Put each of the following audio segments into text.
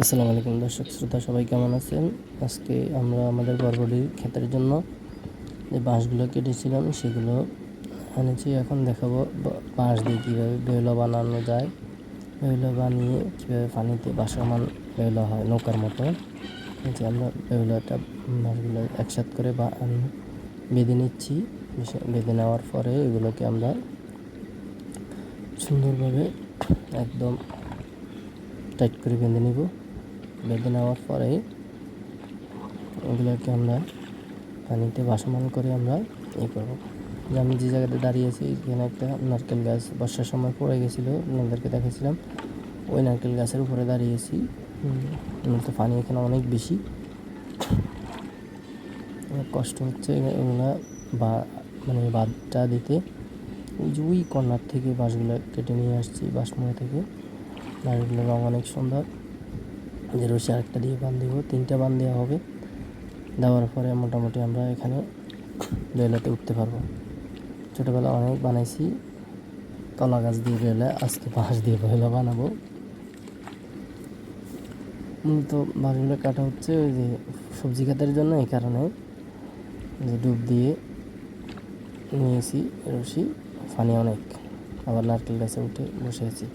আসসালামু আলাইকুম দর্শক শ্রোতা, সবাই কেমন আছেন? আজকে আমরা আমাদের বরবটির ক্ষেতের জন্য যে বাঁশগুলো কেটেছিলাম, সেগুলো এনেছি। এখন দেখাবো বাঁশ দিয়ে কীভাবে বেহুলা বানানো যায়। বেহুলা বানিয়ে কীভাবে পানিতে বাসমান বেহুলা হয়, নৌকার মতো। যে আমরা বেহুলাটা বাঁশগুলো একসাথে করে বা বেঁধে নিচ্ছি। বেঁধে নেওয়ার পরে এগুলোকে আমরা সুন্দরভাবে একদম টাইট করে বেঁধে নিব। বেঁধে নেওয়ার পরে ওগুলোকে আমরা পানিতে বাসমান করে আমরা ইয়ে করব। যে আমি যে জায়গাতে দাঁড়িয়েছি, এখানে একটা নারকেল গাছ বর্ষার সময় পড়ে গেছিল, আপনাদেরকে দেখেছিলাম ওই নারকেল গাছের উপরে দাঁড়িয়েছি। তো পানি এখানে অনেক বেশি। অনেক কষ্ট হচ্ছে এগুলা বা মানে বাদটা দিতে। ওই যে ওই কর্নার থেকে বাঁশগুলো কেটে নিয়ে আসছি, বাঁশময় থেকে। বাঁশগুলোর রঙ অনেক সুন্দর। যে রশি আরেকটা দিয়ে বান দেবো, তিনটা বান দেওয়া হবে। দেওয়ার পরে মোটামুটি আমরা এখানে বেলাতে উঠতে পারব। ছোটোবেলা অনেক বানাইছি। কলা গাছ দিয়ে বেলা আজকে বাঁশ দিয়ে বেলা বানাবো। মূলত বাঁশগুলো কাটা হচ্ছে ওই যে সবজি খাতের জন্য এই কারণে। যে ডুব দিয়ে নিয়েছি রশি, ফানি অনেক। আবার নারকেল গাছে উঠে বসে আছি।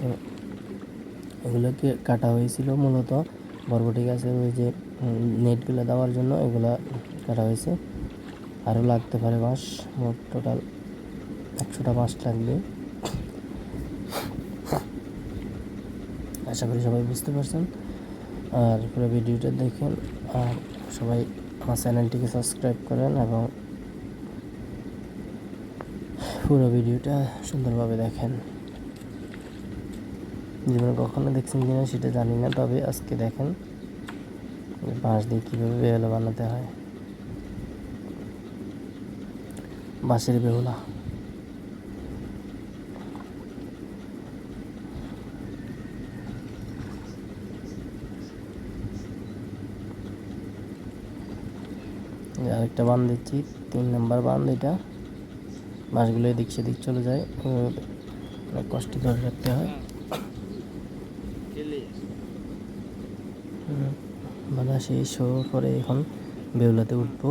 তো এগুলোকে কাটা হয়েছিল মূলত বরবটি গাছের ওই যে নেটগুলো দেওয়ার জন্য এগুলো কাটা হয়েছে। আরও লাগতে পারে বাঁশ মোট টোটাল একশোটা বাঁশ লাগবে। আশা করি সবাই বুঝতে পারছেন। আর পুরো ভিডিওটা দেখুন। আর সবাই আমার চ্যানেলটিকে সাবস্ক্রাইব করেন এবং পুরো ভিডিওটা সুন্দরভাবে দেখেন। জীবনে কখনো দেখছেন কিনা সেটা জানি না, তবে আজকে দেখেন বাঁশ দিয়ে কীভাবে বেহুলা বানাতে হয়। বাঁশের বেহুলা। আরেকটা বান দিচ্ছি, তিন নাম্বার বান এটা। বাঁশগুলো এদিক সেদিক চলে যায় অনেক কষ্ট ধরে রাখতে হয়। বাঁধা শেষ হওয়ার পরে এখন বেহুলাতে উঠবো।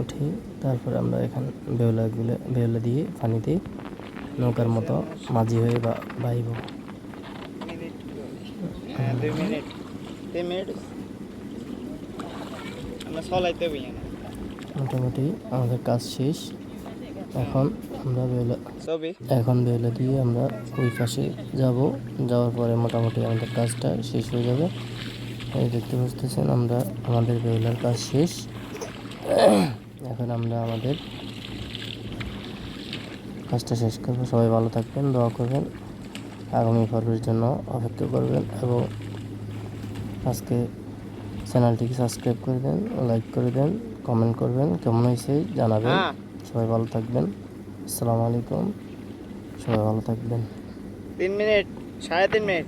উঠে তারপরে আমরা এখান বেহুলাগুলো বেউলা দিয়ে পানিতে নৌকার মতো মাঝি হয়ে বাইব। হ্যাঁ মোটামুটি আমাদের কাজ শেষ। এখন আমরা ছবি? এখন বেহুলা দিয়ে আমরা ওই পাশে যাব। যাওয়ার পরে মোটামুটি আমাদের কাজটা শেষ হয়ে যাবে। এই দেখতে বুঝতেছেন আমরা আমাদের বেহুলার কাজ শেষ। এখন আমরা আমাদের কাজটা শেষ করব। সবাই ভালো থাকবেন দোয়া করবেন। আগামী পর্বের জন্য অপেক্ষা করবেন এবং আজকে চ্যানেলটিকে সাবস্ক্রাইব করে দেন লাইক করে দেন কমেন্ট করবেন। কেমন হয়েছে জানাবেন। হ্যাঁ। সবাই ভালো থাকবেন। আসসালামু আলাইকুম। সবাই ভালো থাকবেন। তিন মিনিট সাড়ে তিন মিনিট।